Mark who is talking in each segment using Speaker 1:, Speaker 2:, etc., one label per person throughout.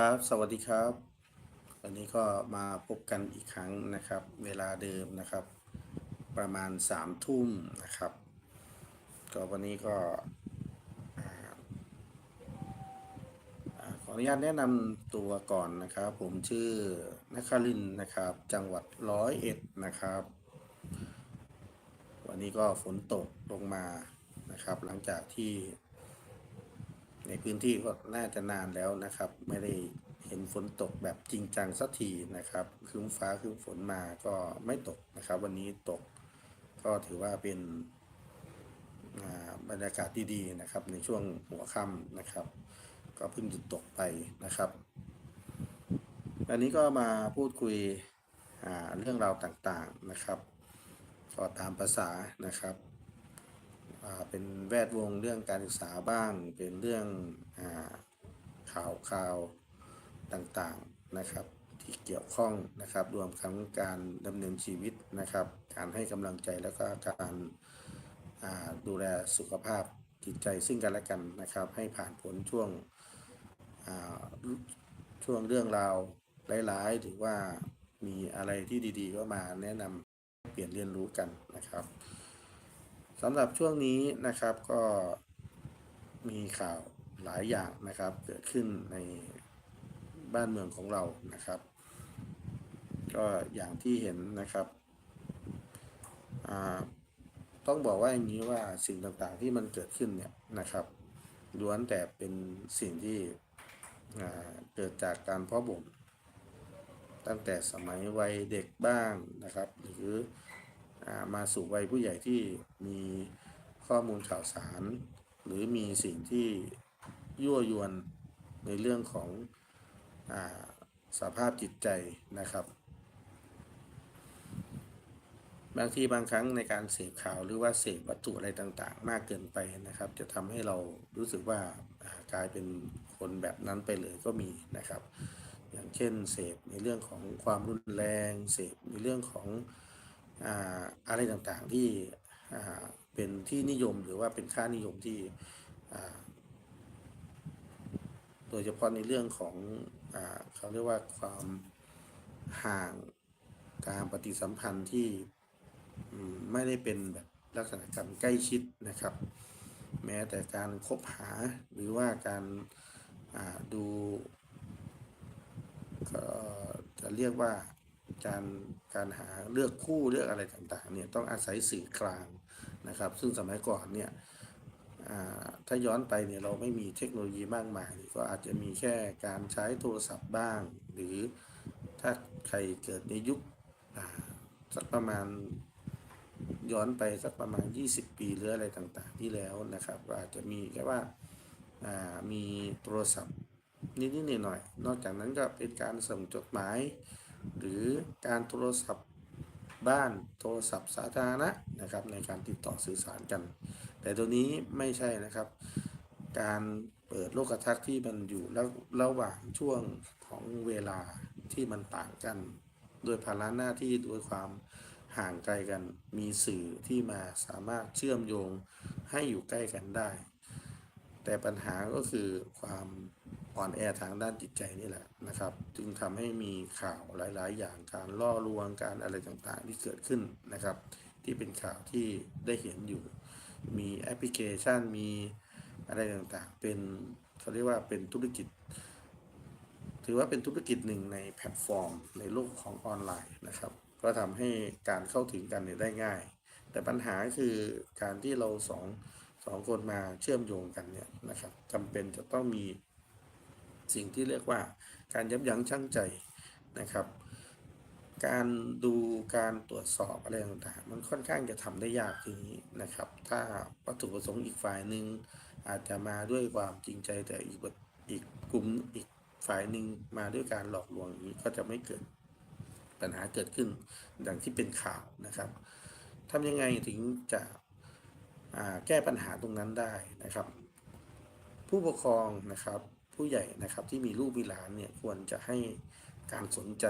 Speaker 1: ครับ สวัสดีครับ วันนี้ก็มาพบกันอีกครั้งนะครับ เวลาเดิมนะครับ ประมาณสามทุ่มนะครับ ก็วันนี้ก็ขออนุญาตแนะนำตัวก่อนนะครับ ผมชื่อนครินนะครับ จังหวัดร้อยเอ็ดนะครับ วันนี้ก็ฝนตกลงมานะครับ หลังจากที่ ในพื้นที่ก็น่าจะนานแล้วนะครับ ไม่ได้เห็นฝนตกแบบจริงจังสักทีนะครับครึ้มฟ้าครึ้มฝนมาก็ไม่ตกนะครับ วันนี้ตกก็ถือว่าเป็นบรรยากาศดีๆนะครับ ในช่วงหัวค่ำนะครับ ก็เพิ่งหยุดตกไปนะครับวันนี้ก็มาพูดคุยเรื่องราวต่างๆนะครับก็ตามภาษานะครับ เป็นแวดวงเรื่องการศึกษาบ้าง เป็นเรื่องอข่าวข่าวต่างๆนะครับ ที่เกี่ยวข้องนะครับ รวมทั้งการดำเนินชีวิตนะครับ การให้กำลังใจแล้วก็การดูแลสุขภาพจิตใจซึ่งกันและกันนะครับ ให้ผ่านพ้นช่วงช่วงเรื่องราวร้ายๆหรือว่ามีอะไรที่ดีๆก็มาแนะนำเปลี่ยนเรียนรู้กันนะครับ สำหรับช่วงนี้นะครับก็มีข่าวหลายอย่างนะครับ เกิดขึ้นในบ้านเมืองของเรานะครับ ก็อย่างที่เห็นนะครับต้องบอกว่าอย่างนี้ว่าสิ่งต่างๆที่มันเกิดขึ้นเนี่ยนะครับล้วนแต่เป็นสิ่งที่เกิดจากการเพาะบ่มตั้งแต่สมัยวัยเด็กบ้างนะครับ หรือ มาสู่วัยผู้ใหญ่ที่มีข้อมูลข่าวสาร หรือมีสิ่งที่ยั่วยวนในเรื่องของอาสภาพจิตใจนะครับ บางทีบางครั้งในการเสพข่าวหรือว่าเสพวัตถุอะไรต่างๆ มากเกินไปนะครับ จะทำให้เรารู้สึกว่ากลายเป็นคนแบบนั้นไปเลยก็มีนะครับ อย่างเช่นเสพในเรื่องของความรุนแรง เสพในเรื่องของ อะไรต่างๆที่เป็นที่นิยมหรือว่าเป็นค่านิยมที่โดยเฉพาะในเรื่องของอเขาเรียกว่าความห่างการปฏิสัมพันธ์ที่ไม่ได้เป็นแบบลักษณะการใกล้ชิดนะครับ แม้แต่การคบหาหรือว่าการาดูจะเรียกว่า การการหาเลือกคู่เลือกอะไรต่างๆเนี่ยต้องอาศัยสื่อกลางนะครับ ซึ่งสมัยก่อนเนี่ยถ้าย้อนไปเนี่ยเราไม่มีเทคโนโลยีมากมาย ก็อาจจะมีแค่การใช้โทรศัพท์บ้าง หรือถ้าใครเกิดในยุคสักประมาณย้อนไปสักประมาณ 20 ปีหรืออะไรต่างๆที่แล้วนะครับก็อาจจะมีแค่ว่าอ่ามีโทรศัพท์นิดๆหน่อยๆนอกจากนั้นก็เป็นการส่งจดหมาย หรือการโทรศัพท์บ้านโทรศัพท์สาธารณะนะครับในการติดต่อสื่อสารกัน แต่ตัวนี้ไม่ใช่นะครับ การเปิดโลกทัศน์ที่มันอยู่ระระหว่างช่วงของเวลาที่มันต่างกันด้วยภาระหน้าที่ด้วยความห่างไกลกันมีสื่อที่มาสามารถเชื่อมโยงให้อยู่ใกล้กันได้ แต่ปัญหาก็คือความ อ่อนแอทางด้านจิตใจนี่แหละนะครับ จึงทำให้มีข่าวหลาย ๆ อย่างการล่อลวงการอะไรต่างๆ ที่เกิดขึ้นนะครับ ที่เป็นข่าวที่ได้เห็นอยู่ มีแอปพลิเคชันมีอะไรต่างๆ เป็นเขาเรียกว่าเป็นธุรกิจ ถือว่าเป็นธุรกิจหนึ่งในแพลตฟอร์ม ในโลกของออนไลน์นะครับ ก็ทำให้การเข้าถึงกันเนี่ยได้ง่าย แต่ปัญหาคือการที่เราสองสองคนมาเชื่อมโยงกันเนี่ยนะครับจำเป็นจะต้องมี สิ่งที่เรียกว่าการยับยั้งชั่งใจนะครับ การดูการตรวจสอบอะไรต่างๆ มันค่อนข้างจะทำได้ยากทีนี้นะครับ ถ้าวัตถุประสงค์อีกฝ่ายหนึ่งอาจจะมาด้วยความจริงใจแต่อีกอีกกลุ่มอีกฝ่ายหนึ่งมาด้วยการหลอกลวงอย่างนี้ก็จะไม่เกิดปัญหาเกิดขึ้นดังที่เป็นข่าวนะครับทำยังไงถึงจะแก้ปัญหาตรงนั้นได้นะครับ ผู้ปกครองนะครับ ผู้ใหญ่นะครับที่มีลูกมีหลานเนี่ยควรจะให้การสนใจ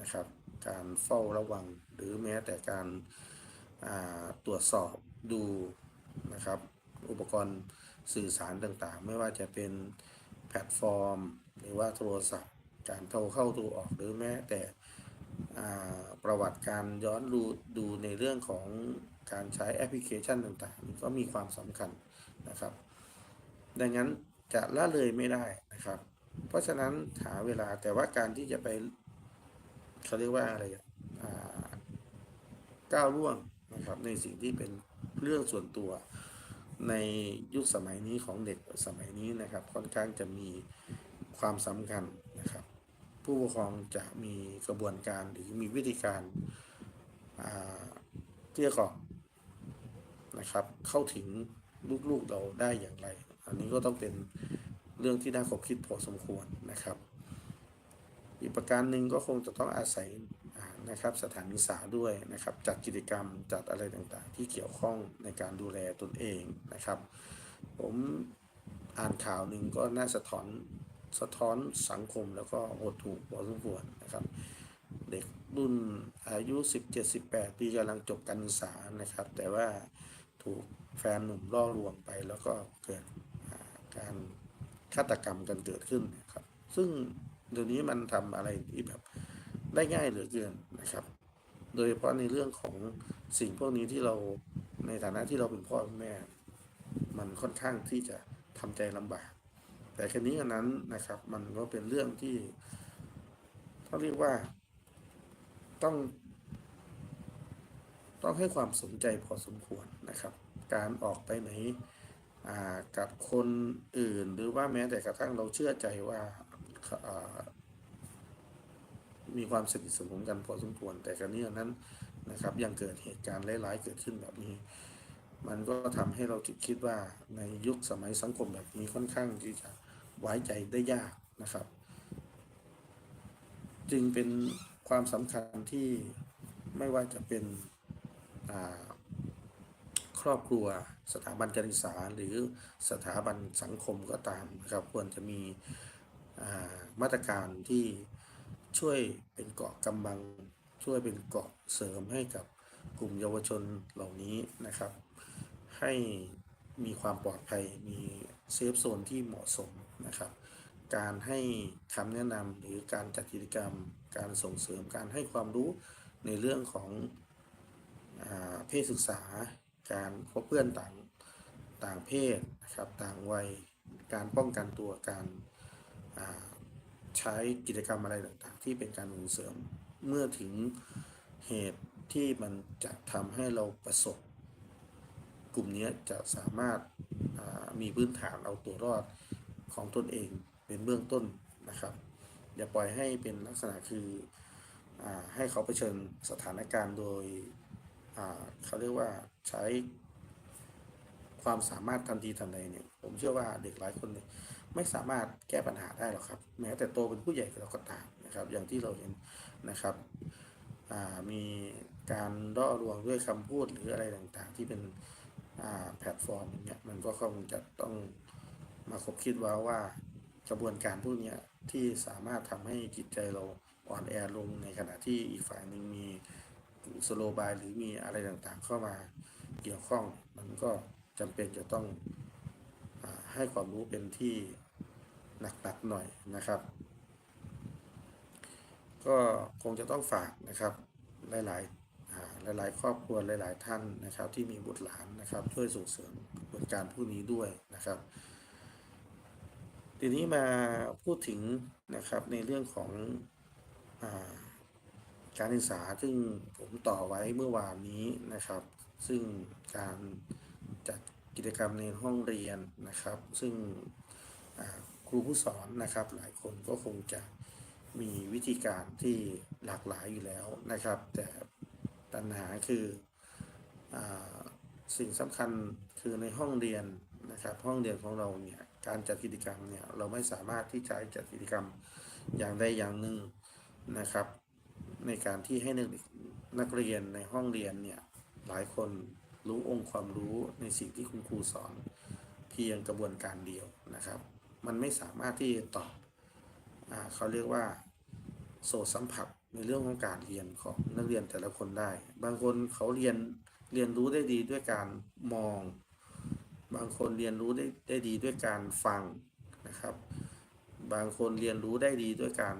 Speaker 1: นะครับ การเฝ้าระวังหรือแม้แต่การาตรวจสอบดูนะครับ อุปกรณ์สื่อสารต่างๆ ไม่ว่าจะเป็นแพลตฟอร์ม หรือว่าโทรศัพท์ การโทรเข้าโทรออกหรือแม้แต่ประวัติการย้อนดูดูในเรื่องของการใช้แอปพลิเคชันต่างๆ ก็มีความสำคัญนะครับ ดังนั้น จะละเลยไม่ได้นะครับ เพราะฉะนั้นหาเวลาแต่ว่าการที่จะไปเขาเรียกว่าอะไรก้าวล่วงนะครับในสิ่งที่เป็นเรื่องส่วนตัวในยุคสมัยนี้ของเด็กสมัยนี้นะครับ ค่อนข้างจะมีความสำคัญนะครับ ผู้ปกครองจะมีกระบวนการหรือมีวิธีการเกลี้ยกล่อมนะครับ เข้าถึงลูกๆเราได้อย่างไร อันนี้ก็ต้องเป็นเรื่องที่น่าขบคิดพอสมควรนะครับ อีกประการหนึ่งก็คงจะต้องอาศัยนะครับสถานศึกษาด้วยนะครับ จัดกิจกรรมจัดอะไรต่างๆ ที่เกี่ยวข้องในการดูแลตนเองนะครับ ผมอ่านข่าวหนึ่งก็น่าสะท้อนสะท้อนสังคมแล้วก็หดหู่พอสมควรนะครับ เด็กรุ่นอายุ 17-18 ปีกำลังจบการศึกษานะครับ แต่ว่าถูกแฟนหนุ่มล่อลวงไปแล้วก็เกิด การฆาตกรรมกันเกิดขึ้นนะครับ ซึ่งเดี๋ยวนี้มันทำอะไรที่แบบได้ง่ายเหลือเกินนะครับ โดยเฉพาะในเรื่องของสิ่งพวกนี้ที่เราในฐานะที่เราเป็นพ่อแม่ มันค่อนข้างที่จะทำใจลำบาก แต่ครั้นี้อันนั้นนะครับ มันก็เป็นเรื่องที่เขาเรียกว่าต้อง ต้องให้ความสนใจพอสมควรนะครับ การออกไปไหน กับคนอื่นหรือว่าแม้แต่กระทั่งเราเชื่อใจว่ามีความสนิทสนมกันพอสมควรแต่กรณีนั้นนะครับ ยังเกิดเหตุการณ์ร้ายๆเกิดขึ้นแบบนี้ มันก็ทำให้เราคิดคิดว่าในยุคสมัยสังคมแบบนี้ค่อนข้างที่จะไว้ใจได้ยากนะครับ จึงเป็นความสำคัญที่ไม่ว่าจะเป็นครอบครัว สถาบันการศึกษาหรือสถาบันสังคมก็ตามนะครับควรจะมีมาตรการที่ช่วยเป็นเกาะกำบัง ช่วยเป็นเกาะเสริมให้กับกลุ่มเยาวชนเหล่านี้นะครับ ให้มีความปลอดภัยมีเซฟโซนที่เหมาะสมนะครับ การให้คำแนะนำหรือการจัดกิจกรรม การส่งเสริมการให้ความรู้ในเรื่องของอเพศศึกษา การพบเพื่อนต่าง ต่างเพศนะครับต่างวัยการป้องกันตัวการาใช้กิจกรรมอะไรต่างๆ ที่เป็นการส่งเสริมเมื่อถึงเหตุที่มันจะทำให้เราประสบ กลุ่มนี้จะสามารถามีพื้นฐานเอาตัวรอดของตนเองเป็นเบื้องต้นนะครับ อย่าปล่อยให้เป็นลักษณะคืออให้เขาเผชิญสถานการณ์โดยเขาเรียกว่าใช้ ความสามารถทันทีทันใดเนี่ย ผมเชื่อว่าเด็กหลายคนเนี่ยไม่สามารถแก้ปัญหาได้หรอกครับ แม้แต่โตเป็นผู้ใหญ่เราก็ตามนะครับ อย่างที่เราเห็นนะครับมีการล่อลวงด้วยคำพูดหรืออะไรต่างๆ ที่เป็นแพลตฟอร์มอย่างเงี้ยมันก็คงจะต้องมาคบคิดว่าว่ากระบวนการพวกนี้ที่สามารถทำให้จิตใจเราอ่อนแอลงในขณะที่อีกฝ่ายหนึ่งมีสโลบายหรือมีอะไรต่างๆ เข้ามาเกี่ยวข้องมันก็ จำเป็นจะต้องอให้ความรู้เป็นที่หนักๆหน่อยนะครับ ก็คงจะต้องฝากนะครับหลายๆอ่าหลายๆ ครอบครัวหลาย ๆ ท่านนะครับ ที่มีบุตรหลานนะครับ ช่วยส่งเสริมกระบวนการพวกนี้ด้วยนะครับ ทีนี้มาพูดถึงนะครับในเรื่องของอการศึกษาซึ่งผมต่อไว้เมื่อวานนี้นะครับ ซึ่งการ จัดกิจกรรมในห้องเรียนนะครับ ซึ่งครูผู้สอนนะครับ หลายคนก็คงจะมีวิธีการที่หลากหลายอยู่แล้วนะครับ แต่ปัญหาคืออสิ่งสำคัญคือในห้องเรียนนะครับ ห้องเรียนของเราเนี่ยการจัดกิจกรรมเนี่ยเราไม่สามารถที่จะจัดกิจกรรมอย่างใดอย่างหนึ่งนะครับ ในการที่ให้นักเรียนในห้องเรียนเนี่ยหลายคน รู้องค์ความรู้ในสิ่งที่คุณครูสอน เพียงกระบวนการเดียวนะครับ มันไม่สามารถที่จะตอบอเขาเรียกว่าโสสัมผัสในเรื่องของการเรียนของนักเรียนแต่ละคนได้ บางคนเขาเรียนเรียนรู้ได้ดีด้วยการมอง บางคนเรียนรู้ได้ได้ดีด้วยการฟังนะครับ บางคนเรียนรู้ได้ดีด้วยการ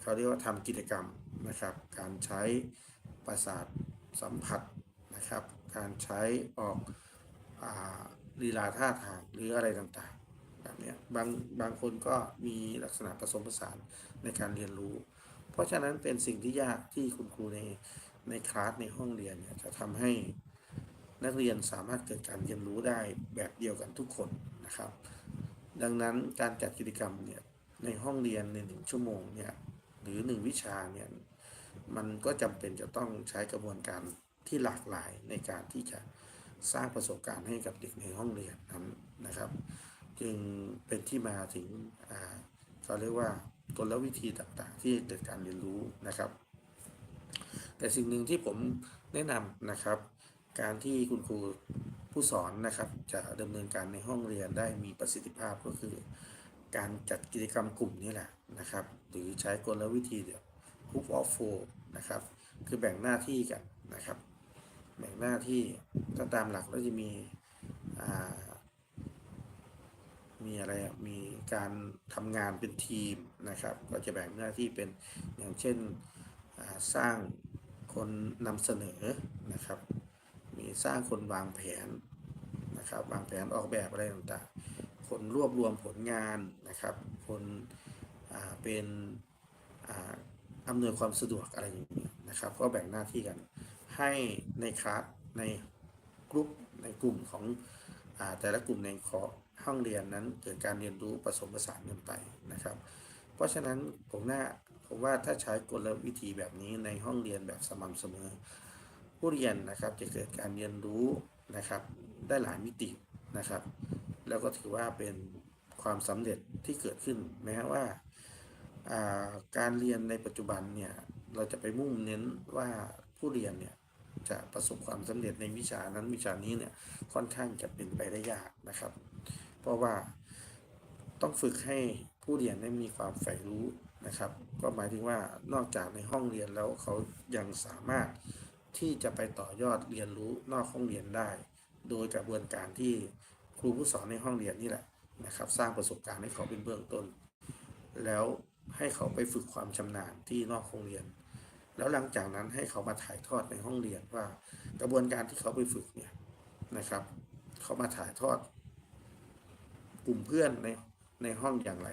Speaker 1: เขาเรียกว่าทำกิจกรรมนะครับ การใช้ประสาทสัมผัสนะครับ การใช้ออกอลีลาท่าทางหรืออะไรต่างๆแบบนี้บางบางคนก็มีลักษณะผสมผสานในการเรียนรู้ เพราะฉะนั้นเป็นสิ่งที่ยากที่คุณครูในในคลาสในห้องเรียนเนี่ยจะทำให้นักเรียนสามารถเกิดการเรียนรู้ได้แบบเดียวกันทุกคนนะครับ ดังนั้นการจัดกิจกรรมเนี่ยในห้องเรียนในหนึ่งชั่วโมงเนี่ยหรือหนึ่งวิชาเนี่ยมันก็จำเป็นจะต้องใช้กระบวนการ ที่หลากหลายในการที่จะสร้างประสบการณ์ให้กับเด็กในห้องเรียนนั้นนะครับ จึงเป็นที่มาถึงอ่าเขาเรียกว่ากลวิธีต่างๆ ที่เกิดการเรียนรู้นะครับ แต่สิ่งหนึ่งที่ผมแนะนำนะครับ การที่คุณครูผู้สอนนะครับ จะดำเนินการในห้องเรียนได้มีประสิทธิภาพก็คือ การจัดกิจกรรมกลุ่มนี่แหละนะครับ หรือใช้กลวิธีเดียว group of four นะครับ คือแบ่งหน้าที่กันนะครับ แบ่งหน้าที่ถ้าตามหลักแล้วจะมีมีอะไรมีการทำงานเป็นทีมนะครับ ก็จะแบ่งหน้าที่เป็นอย่างเช่นสร้างคนนำเสนอนะครับ มีสร้างคนวางแผนนะครับวางแผนออกแบบอะไรต่างๆ คนรวบรวมผลงานนะครับ คนเป็นอำนวยความสะดวกอะไรอย่างนี้ยนะครับ ก็แบ่งหน้าที่กัน ให้ในคลาสในกลุ่มในกลุ่มของอแต่ละกลุ่มในขอห้องเรียนนั้นเกิดการเรียนรู้ผสมผสานกันไปนะครับ เพราะฉะนั้นผมน่าผมว่าถ้าใช้กลวิธีแบบนี้ในห้องเรียนแบบสม่ำเสมอ ผู้เรียนนะครับจะเกิดการเรียนรู้นะครับได้หลายมิตินะครับ แล้วก็ถือว่าเป็นความสำเร็จที่เกิดขึ้นแม้ว่าอ่าการเรียนในปัจจุบันเนี่ยเราจะไปมุ่งเน้นว่าผู้เรียนเนี่ย จะประสบความสำเร็จในวิชานั้นวิชานี้เนี่ยค่อนข้างจะเป็นไปได้ยากนะครับ เพราะว่าต้องฝึกให้ผู้เรียนได้มีความใฝ่รู้นะครับ ก็หมายถึงว่านอกจากในห้องเรียนแล้วเขายังสามารถที่จะไปต่อยอดเรียนรู้นอกห้องเรียนได้ โดยกระบวนการที่ครูผู้สอนในห้องเรียนนี่แหละนะครับ สร้างประสบการณ์ให้เขาเป็นเบื้องต้น แล้วให้เขาไปฝึกความชำนาญที่นอกห้องเรียน แล้วหลังจากนั้นให้เขามาถ่ายทอดในห้องเรียนว่า กระบวนการที่เขาไปฝึกเนี่ยนะครับ เขามาถ่ายทอด กลุ่มเพื่อนในในห้องอย่างไร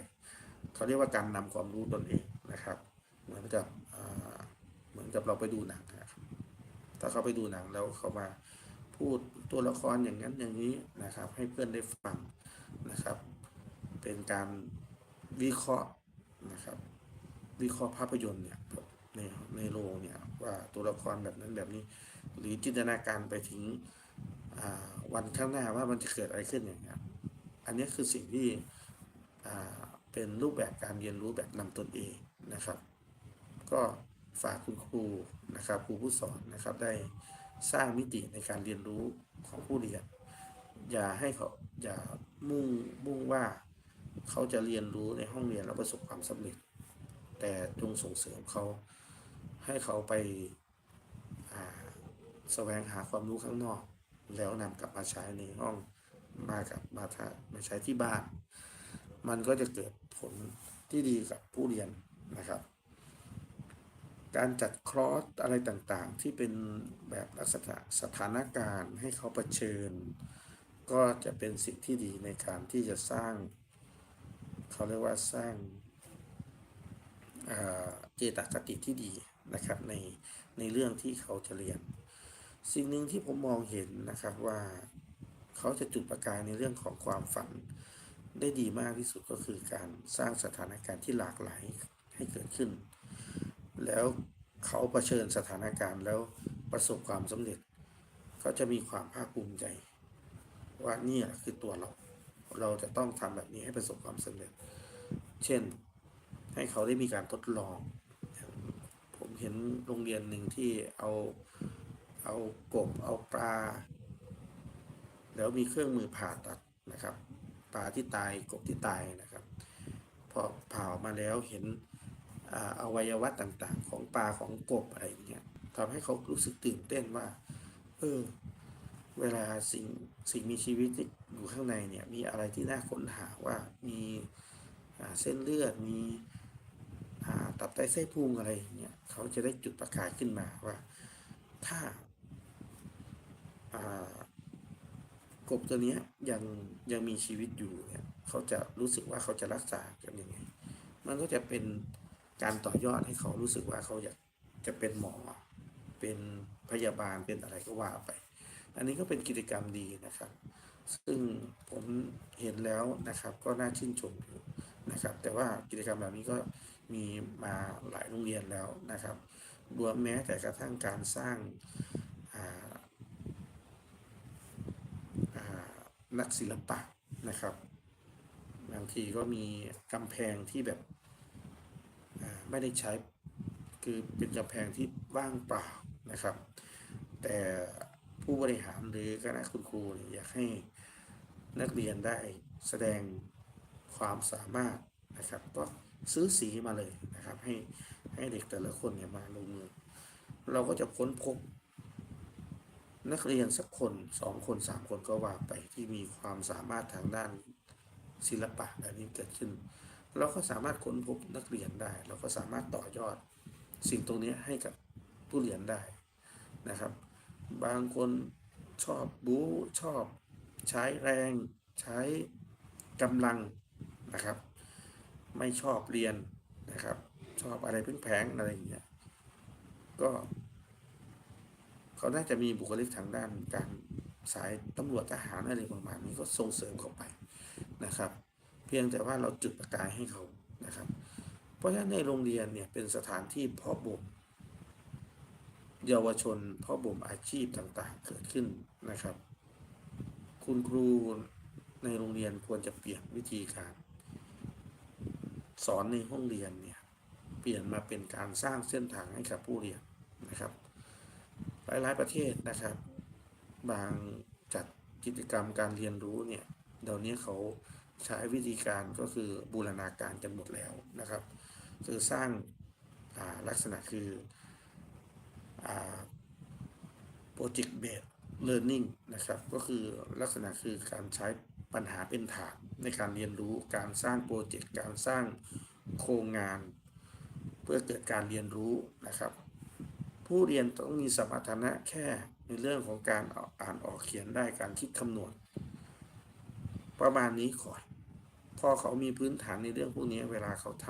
Speaker 1: เขาเรียกว่าการนำความรู้ตนเองนะครับ เหมือนกับเหมือนกับเราไปดูหนังนะครับถ้าเขาไปดูหนังแล้วเขามาพูดตัวละครอย่างนั้นอย่างนี้นะครับ ให้เพื่อนได้ฟังนะครับ เป็นการวิเคราะห์นะครับ วิเคราะห์ภาพยนตร์เนี่ย ในในโรงเนี่ยว่าตัวละครแบบนั้นแบบนี้ หรือจินตนาการไปถึงวันข้างหน้าว่ามันจะเกิดอะไรขึ้นอย่างเงี้ยอันนี้คือสิ่งที่เป็นรูปแบบการเรียนรู้แบบนำตนเองนะครับ ก็ฝากคุณครูนะครับครูผู้สอนนะครับได้สร้างมิติในการเรียนรู้ของผู้เรียน อย่าให้เขาอย่ามุ่งมุ่งว่าเขาจะเรียนรู้ในห้องเรียนแล้วประสบความสำเร็จ แต่จงส่งเสริมเขา ให้เขาไปแสวงหาความรู้ข้างนอก แล้วนำกลับมาใช้ในห้องมากับมาทามาใช้ที่บ้าน มันก็จะเกิดผลที่ดีกับผู้เรียนนะครับ การจัดคลอสอะไรต่างๆ ที่เป็นแบบลักษณะสถานการณ์ให้เขาเผชิญ ก็จะเป็นสิ่งที่ดีในการที่จะสร้าง เขาเรียกว่าสร้างเอ่อเจตคติที่ดี นะครับในในเรื่องที่เขาจะเรียน สิ่งหนึ่งที่ผมมองเห็นนะครับว่าเขาจะจุดประกายในเรื่องของความฝัน ได้ดีมากที่สุดก็คือการสร้างสถานการณ์ที่หลากหลายให้เกิดขึ้น แล้วเขาเผชิญสถานการณ์แล้วประสบความสำเร็จ เขาจะมีความภาคภูมิใจ ว่านี่คือตัวเรา เราจะต้องทำแบบนี้ให้ประสบความสำเร็จ เช่นให้เขาได้มีการทดลอง เห็นโรงเรียนหนึ่งที่เอาเอากบเอาปลา แล้วมีเครื่องมือผ่าตัดนะครับปลาที่ตายกบที่ตายนะครับ พอผ่าออกมาแล้วเห็นอวัยวะต่างๆ ของปลาของกบอะไรอย่างเงี้ยทำให้เขารู้สึกตื่นเต้นว่าเออเวลาสิ่งสิ่งมีชีวิตอยู่ข้างในเนี่ยมีอะไรที่น่าค้นหาว่ามีเส้นเลือดมีาตับไตไส้พุงอะไรเงี้ยเขาจะได้จุดประกายขึ้นมาว่า ถ้า กบตัวนี้ยยังยังมีชีวิตอยู่เนี่ยเขาจะรู้สึกว่าเขาจะรักษากันยังไง มันก็จะเป็นการต่อยอดให้เขารู้สึกว่าเขาอยากจะเป็นหมอ เป็นพยาบาลเป็นอะไรก็ว่าไป อันนี้ก็เป็นกิจกรรมดีนะครับ ซึ่งผมเห็นแล้วนะครับ ก็น่าชื่นชมอยู่นะครับ แต่ว่ากิจกรรมแบบนี้ก็ มีมาหลายโรงเรียนแล้วนะครับ รวมแม้แต่กระทั่งการสร้างานักศิลปะนะครับ บางทีก็มีกำแพงที่แบบไม่ได้ใช้คือเป็นกำแพงที่ว่างเปล่านะครับ แต่ผู้บริหารหรือคณะคุณครูอยากให้นักเรียนได้แสดงความสามารถนะครับก็ ซื้อสีมาเลยนะครับ ให้ให้เด็กแต่ละคนเนี่ยมาลงมือ เราก็จะค้นพบ นักเรียนสักคนสองคนสามคนก็ว่าไปที่มีความสามารถทางด้านศิลปะแบบนี้เกิดขึ้น เราก็สามารถค้นพบนักเรียนได้ เราก็สามารถต่อยอดสิ่งตรงนี้ให้กับผู้เรียนได้นะครับ บางคนชอบบู๊ชอบใช้แรง ใช้กำลังนะครับ ไม่ชอบเรียนนะครับ ชอบอะไรพึ่งแพงอะไรอย่างเงี้ยก็เขาน่าจะมีบุคลิกทางด้านการสายตำรวจทหารอะไรประมาณนี้ก็ส่งเสริมเข้าไปนะครับ เพียงแต่ว่าเราจุดประกายให้เขานะครับ เพราะฉะนั้นในโรงเรียนเนี่ยเป็นสถานที่เพาะบ่มเยาวชนเพาะบ่มอาชีพต่างๆเกิดขึ้นนะครับ คุณครูในโรงเรียนควรจะเปลี่ยนวิธีการ สอนในห้องเรียนเนี่ยเปลี่ยนมาเป็นการสร้างเส้นทางให้กับผู้เรียนนะครับ หลายๆประเทศนะครับ บางจัดกิจกรรมการเรียนรู้เนี่ยเดี๋ยวนี้เขาใช้วิธีการก็คือบูรณาการกันหมดแล้วนะครับ คือสร้างาลักษณะคืออ่า project based learning นะครับ ก็คือลักษณะคือการใช้ ปัญหาเป็นฐานในการเรียนรู้การสร้างโปรเจกต์การสร้างโครงงาน เพื่อเกิดการเรียนรู้นะครับ ผู้เรียนต้องมีสมรรถนะแค่ในเรื่องของการอ่านออกเขียนได้การคิดคำนวณ ประมาณนี้ก่อนพอเขามีพื้นฐานในเรื่องพวกนี้เวลาเขาท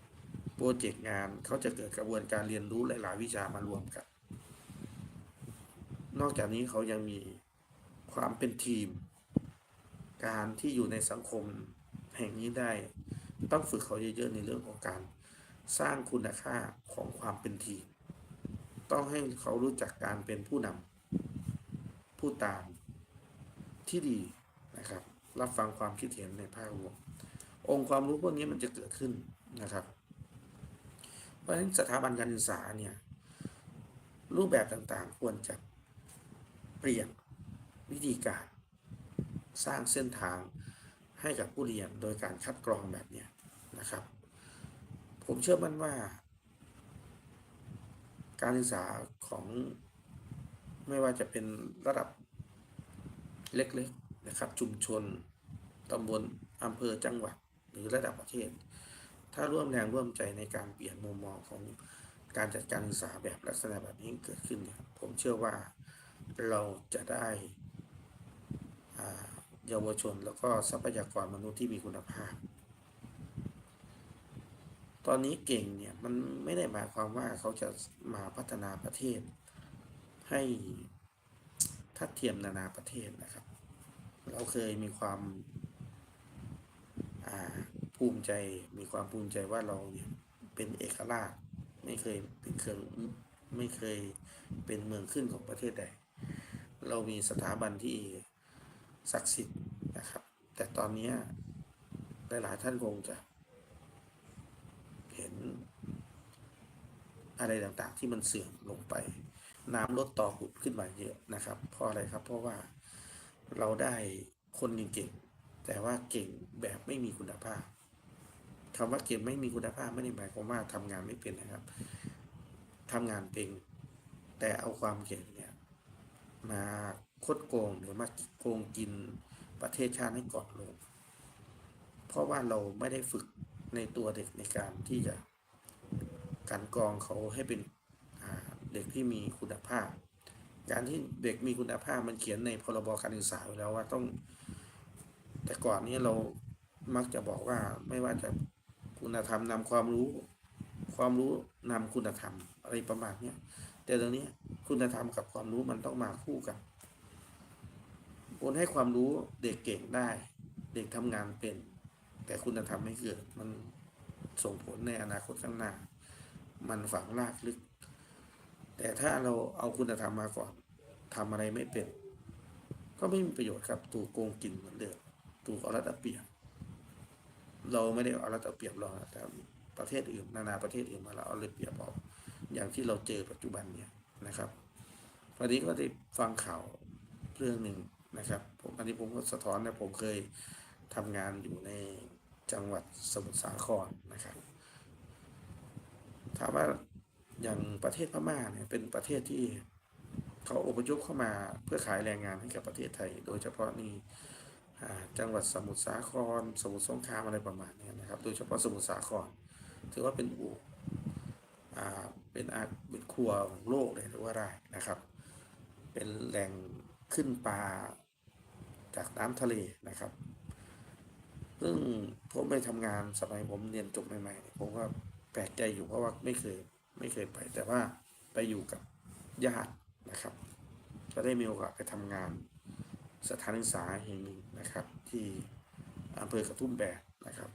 Speaker 1: ำโปรเจกต์งานเขาจะเกิดกระบวนการเรียนรู้หลาย ๆ วิชามารวมกัน นอกจากนี้เขายังมีความเป็นทีม การที่อยู่ในสังคมแห่งนี้ได้ ต้องฝึกเขาเยอะๆในเรื่องของการสร้างคุณค่าของความเป็นทีม ต้องให้เขารู้จักการเป็นผู้นำผู้ตามที่ดีนะครับ รับฟังความคิดเห็นในภาพรวม องค์ความรู้พวกนี้มันจะเกิดขึ้นนะครับ เพราะฉะนั้นสถาบันการศึกษาเนี่ยรูปแบบต่างๆ ควรจะเปลี่ยนวิธีการ สร้างเส้นทางให้กับผู้เรียนโดยการคัดกรองแบบนี้นะครับ ผมเชื่อมั่นว่า การศึกษาของไม่ว่าจะเป็นระดับเล็กๆนะครับชุมชนตำบลอำเภอจังหวัดหรือระดับประเทศ ถ้าร่วมแรงร่วมใจในการเปลี่ยนมุมมองของการจัดการศึกษาแบบลักษณะแบบนี้เกิดขึ้นเนี่ยผมเชื่อว่าเราจะได้อ่า เยาวชน แล้วก็ทรัพยากรมนุษย์ที่มีคุณภาพ ตอนนี้เก่งเนี่ยมันไม่ได้หมายความว่าเขาจะมาพัฒนาประเทศ ให้ทัดเทียมนานาประเทศนะครับ เราเคยมีความภูมิใจมีความภูมิใจว่าเราเนี่ยเป็นเอกราชไม่เคยเป็นเครื่องไม่เคยเป็นเมืองขึ้นของประเทศใด เรามีสถาบันที่ ศักดิ์สิทธิ์นะครับ แต่ตอนนี้ยหลายๆท่านคงจะ เห็นอะไรต่างๆ ที่มันเสื่อมลงไป น้ำลดต่อผุดขึ้นมาเยอะนะครับ เพราะอะไรครับ เพราะว่าเราได้คนเก่งๆแต่ว่าเก่งแบบไม่มีคุณภาพคำว่าเก่งไม่มีคุณภาพไม่ได้หมายความว่าทำงานไม่เป็นนะครับทำงานเป็นแต่เอาความเก่งเนี่ยมา คดโกงหรือมาโกงกินประเทศชาติให้กอนลง เพราะว่าเราไม่ได้ฝึกในตัวเด็กในการที่จะกลันกรองเขาให้เป็นเด็กที่มีคุณภาพ การที่เด็กมีคุณภาพมันเขียนในพรบการศึกษาไว้แล้วว่าต้อง แต่ก่อนนี้เรามักจะบอกว่าไม่ว่าจะคุณธรรมนำความรู้ ความรู้นำคุณธรรมอะไรประมาณนี้แต่ตรงนี้คุณธรรมกับความรู้มันต้องมาคู่กัน คนให้ความรู้เด็กเก่งได้ เด็กทำงานเป็น แต่คุณธรรมไม่เกิด มันส่งผลในอนาคตข้างหน้า มันฝังรากลึก แต่ถ้าเราเอาคุณธรรมมาก่อนทำอะไรไม่เป็น ก็ไม่มีประโยชน์ครับถูกโกงกินเหมือนเดิมถูกเอารัดเอาเปรียบเราไม่ได้เอารัดเอาเปรียบเรานะแต่ประเทศอื่นนานาประเทศอื่นมาแล้วเอาเลยเปรียบเอาอย่างที่เราเจอปัจจุบันเนี่ยนะครับวันนี้ก็ได้ฟังข่าวเรื่องหนึ่ง นะครับผมอันนี้ผมก็สะท้อนนะผมเคยทำงานอยู่ในจังหวัดสมุทรสาครนะครับถามว่าอย่างประเทศพม่าเนี่ยเป็นประเทศที่เขาอพยพเข้ามาเพื่อขายแรงงานให้กับประเทศไทย โดยเฉพาะนี่จังหวัดสมุทรสาคร สมุทรสงครามอะไรประมาณนี้นะครับ โดยเฉพาะสมุทรสาคร ถือว่าเป็นอู่เป็นอาเป็นครัวของโลกเลยก็ว่าได้นะครับ เป็นแหล่ง ขึ้นปลาจากน้ำทะเลนะครับ ซึ่งผมไปทำงานสมัยผมเรียนจบใหม่ๆผมก็แปลกใจอยู่เพราะว่าไม่เคยไม่เคยไป แต่ว่าไปอยู่กับญาตินะครับ ก็ได้มีโอกาสไปทำงานสถานศึกษาแห่งหนึ่งนะครับ ที่อำเภอกระทุ่มแบนนะครับ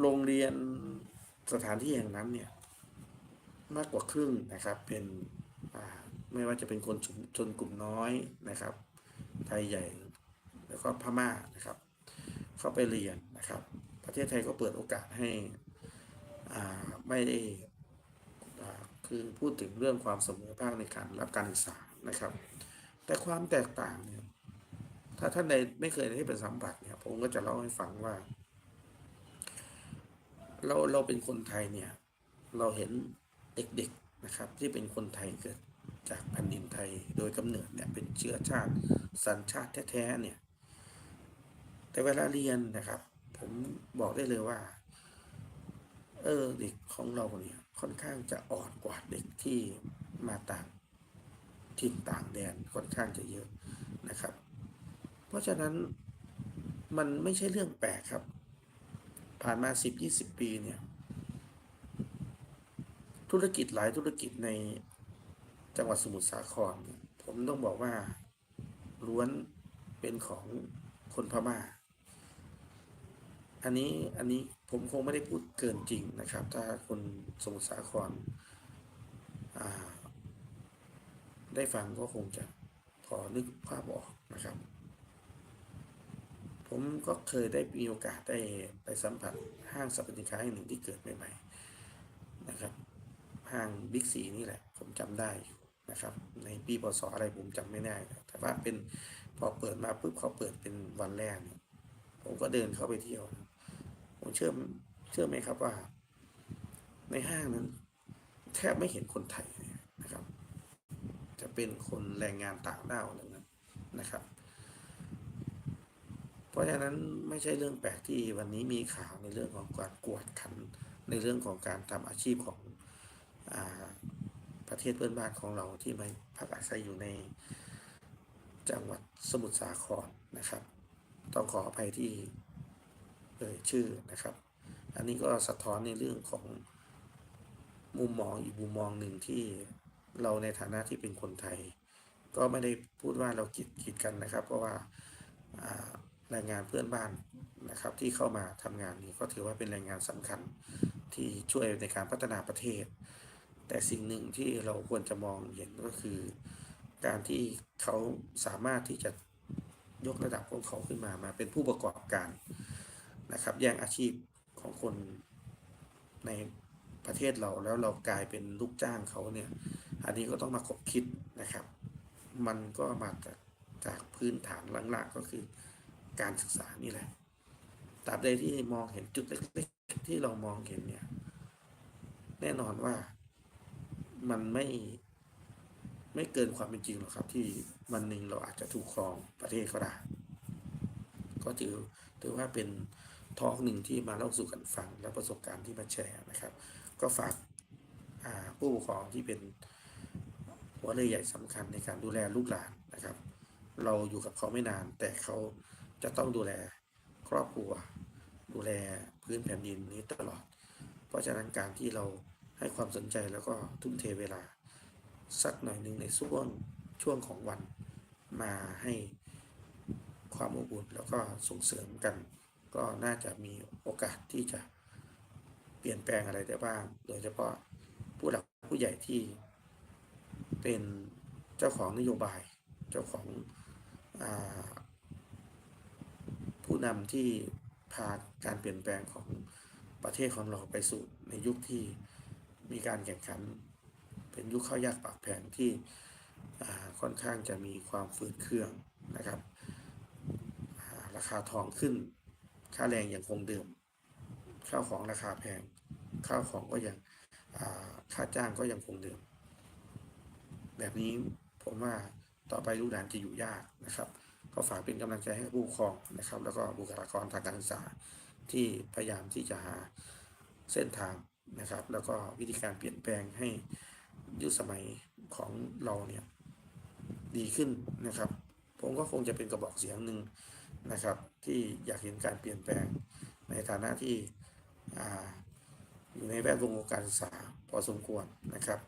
Speaker 1: โรงเรียนสถานที่แห่งนั้นเนี่ย มากกว่าครึ่งนะครับ เป็นไม่ว่าจะเป็นคนชนชนกลุ่มน้อยนะครับ ไทยใหญ่แล้วก็พม่านะครับ เข้าไปเรียนนะครับ ประเทศไทยก็เปิดโอกาสให้อ่าไม่ได้คือพูดถึงเรื่องความเสมอภาคในการรับการศึกษานะครับ แต่ความแตกต่างเนี่ยถ้าท่านใดไม่เคยได้ไปสัมผัสเนี่ยผมก็จะเล่าให้ฟังว่า เราเราเป็นคนไทยเนี่ย เราเห็น เด็กๆนะครับ ที่เป็นคนไทยเกิดจากแผ่นดินไทยโดยกำเนิดเนี่ยเป็นเชื้อชาติสัญชาติแท้ๆเนี่ย แต่เวลาเรียนนะครับ ผมบอกได้เลยว่า เออเด็กของเราเนี่ยค่อนข้างจะอ่อนกว่าเด็กที่มาต่างถิ่นต่างแดนค่อนข้างจะเยอะนะครับ เพราะฉะนั้นมันไม่ใช่เรื่องแปลกครับ ผ่านมาสิบยี่สิบปีเนี่ย ธุรกิจหลายธุรกิจในจังหวัดสมุทรสาคร ผมต้องบอกว่าล้วนเป็นของคนพม่า อันนี้อันนี้ผมคงไม่ได้พูดเกินจริงนะครับ ถ้าคนสมุทรสาคราได้ฟังก็คงจะพอนึกภาพออกนะครับ ผมก็เคยได้มีโอกาสได้ไปสัมผัสห้างสรรพสินค้าแห่งหนึ่งที่เกิดใหม่ๆนะครับ ห้างบิ๊กซีนี่แหละ ผมจำได้อยู่นะครับ ในปีพศอะไรผมจำไม่ได้นะแต่ว่าเป็นพอเปิดมาปุ๊บเขาเปิดเป็นวันแรกเนี่ยผมก็เดินเข้าไปเที่ยว ผมเชื่อเชื่อไหมครับว่า ในห้างนั้น แทบไม่เห็นคนไทยนะครับ จะเป็นคนแรงงานต่างด้าวทั้งนั้นนะครับ เพราะฉะนั้นไม่ใช่เรื่องแปลกที่วันนี้มีข่าวในเรื่องของการกวดขันในเรื่องของการทำอาชีพของ ประเทศเพื่อนบ้านของเราที่มาพักอาศัยอยู่ในจังหวัดสมุทรสาครนะครับ ต้องขออภัยที่เอ่ยชื่อนะครับ อันนี้ก็สะท้อนในเรื่องของมุมมองอีกมุมมองหนึ่งที่เราในฐานะที่เป็นคนไทย ก็ไม่ได้พูดว่าเรากีดกีดกันนะครับ เพราะว่าอ่าแรงงานเพื่อนบ้านนะครับที่เข้ามาทำงานนี้ก็ถือว่าเป็นแรงงานสำคัญที่ช่วยในการพัฒนาประเทศ แต่สิ่งหนึ่งที่เราควรจะมองเห็นก็คือ การที่เขาสามารถที่จะยกระดับของเขาขึ้นมามาเป็นผู้ประกอบการนะครับแย่งอาชีพของคนในประเทศเราแล้วเรากลายเป็นลูกจ้างเขาเนี่ย อันนี้ก็ต้องมาคบคิดนะครับ มันก็มาจากจากพื้นฐานหลักๆก็คือการศึกษานี่แหละตราบใดที่มองเห็นจุดเล็กๆที่เรามองเห็นเนี่ย แน่นอนว่า มันไม่ไม่เกินความเป็นจริงหรอกครับ ที่วันหนึ่งเราอาจจะถูกครองประเทศก็ได้ ก็ถือถือว่าเป็นทอล์กหนึ่งที่มาเล่าสู่กันฟังและประสบการณ์ที่มาแชร์นะครับ ก็ฝากาผู้ปกครองที่เป็นหัวเรือใหญ่สำคัญในการดูแลลูกหลานนะครับ เราอยู่กับเขาไม่นาน แต่เขาจะต้องดูแลครอบครัว ดูแลพื้นแผ่นดินนี้ตลอด เพราะฉะนั้นการที่เรา ให้ความสนใจแล้วก็ทุ่มเทเวลา สักหน่อยหนึ่งในช่วงช่วงของวันมาให้ความอบอุ่นแล้วก็ส่งเสริมกัน ก็น่าจะมีโอกาสที่จะเปลี่ยนแปลงอะไรได้บ้าง โดยเฉพาะผู้หลักผู้ใหญ่ที่เป็นเจ้าของนโยบาย เจ้าของอผู้นำที่พาการเปลี่ยนแปลงของประเทศของเราไปสู่ในยุคที่ มีการแข่งขัน เป็นยุคข้าวยากปากแพงที่ค่อนข้างจะมีความฝืดเครื่องนะครับ ราคาทองขึ้น ค่าแรงยังคงเดิม ข้าวของราคาแพง ข้าวของก็ยังค่าจ้างก็ยังคงเดิม แบบนี้ผมว่าต่อไปลูกหลานจะอยู่ยากนะครับ ก็ฝากเป็นกำลังใจให้ผู้ปกครองนะครับ แล้วก็บุคลากรทางการศึกษาที่พยายามที่จะหาเส้นทาง นะครับ แล้วก็วิธีการเปลี่ยนแปลงให้ยุคสมัยของเราเนี่ยดีขึ้นนะครับ ผมก็คงจะเป็นกระบอกเสียงหนึ่งนะครับ ที่อยากเห็นการเปลี่ยนแปลงในฐานะที่ออยู่ในแวดวงของการศึกษาพอสมควรนะครับ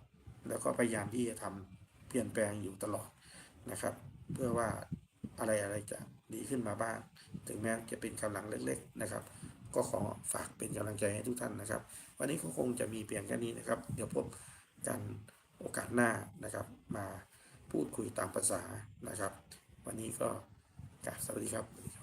Speaker 1: แล้วก็พยายามที่จะทำเปลี่ยนแปลงอยู่ตลอดนะครับ เพื่อว่าอะไรอะไรจะดีขึ้นมาบ้าง ถึงแม้จะเป็นกำลังเล็ก ๆ นะครับ ก็ขอฝากเป็นกำลังใจให้ทุกท่านนะครับ วันนี้ก็คงจะมีเพียงแค่นี้นะครับ เดี๋ยวพบกันโอกาสหน้านะครับ มาพูดคุยตามภาษานะครับ วันนี้ก็กราบสวัสดีครับ